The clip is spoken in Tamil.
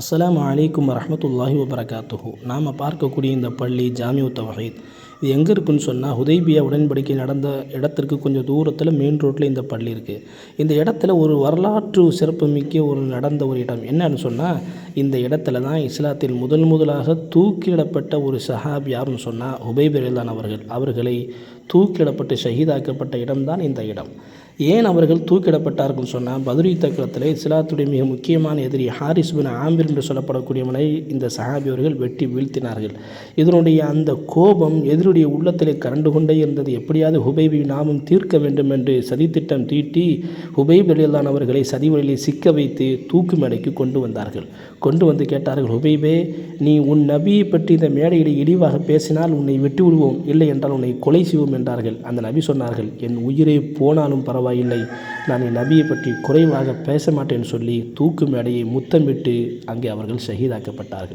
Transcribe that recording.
அஸ்லாம் அலைக்கும் வரஹ்மத்துல்லாஹி வபரகாத்துஹு. நாம் பார்க்கக்கூடிய இந்த பள்ளி ஜாமியு தவஹீத். இது எங்கே இருக்குன்னு சொன்னால் ஹுதைபியா உடன்படிக்கை நடந்த இடத்திற்கு கொஞ்சம் தூரத்தில் மெயின் ரோட்டில் இந்த பள்ளி இருக்குது இந்த இடத்துல ஒரு வரலாற்று சிறப்புமிக்க ஒரு நடந்த ஒரு இடம். என்னன்னு சொன்னால் இந்த இடத்துல தான் இஸ்லாத்தில் முதல் முதலாக தூக்கிலிடப்பட்ட ஒரு சஹாப் யாருன்னு சொன்னால் ஹுபைப் அவர்கள். அவர்களை தூக்கிலிடப்பட்டு ஷஹீதாக்கப்பட்ட இடம்தான் இந்த இடம். ஏன் அவர்கள் தூக்கிடப்பட்டார்கள் சொன்னால் பதுரி தக்கரத்தில் இஸ்லாத்துடைய மிக முக்கியமான எதிரி ஹாரிஸ் பின் ஆம்பிர் என்று சொல்லப்படக்கூடியவனை இந்த சஹாபியவர்கள் வெட்டி வீழ்த்தினார்கள். இதனுடைய அந்த கோபம் எதிரியுடைய உள்ளத்திலே கரண்டு கொண்டே இருந்தது. எப்படியாவது ஹுபைபி நாமும் தீர்க்க வேண்டும் என்று சதித்திட்டம் தீட்டி ஹுபைப் அலியல்லான் அவர்களை சதிவழியில் சிக்க வைத்து தூக்கு மேடைக்கு கொண்டு வந்தார்கள். கொண்டு வந்து கேட்டார்கள் ஹுபைபே நீ உன் நபியை பற்றி இந்த மேடையில் இழிவாக பேசினால் உன்னை வெட்டி விடுவோம் இல்லை என்றால் உன்னை கொலை செய்வோம் என்றார்கள். அந்த நபி சொன்னார்கள் என் உயிரே போனாலும் பரவாயில்லை நான் என் நபியை பற்றி குறைவாக பேச மாட்டேன் சொல்லி தூக்கு மேடையை முத்தமிட்டு அங்கே அவர்கள் ஷஹீதாக்கப்பட்டார்கள்.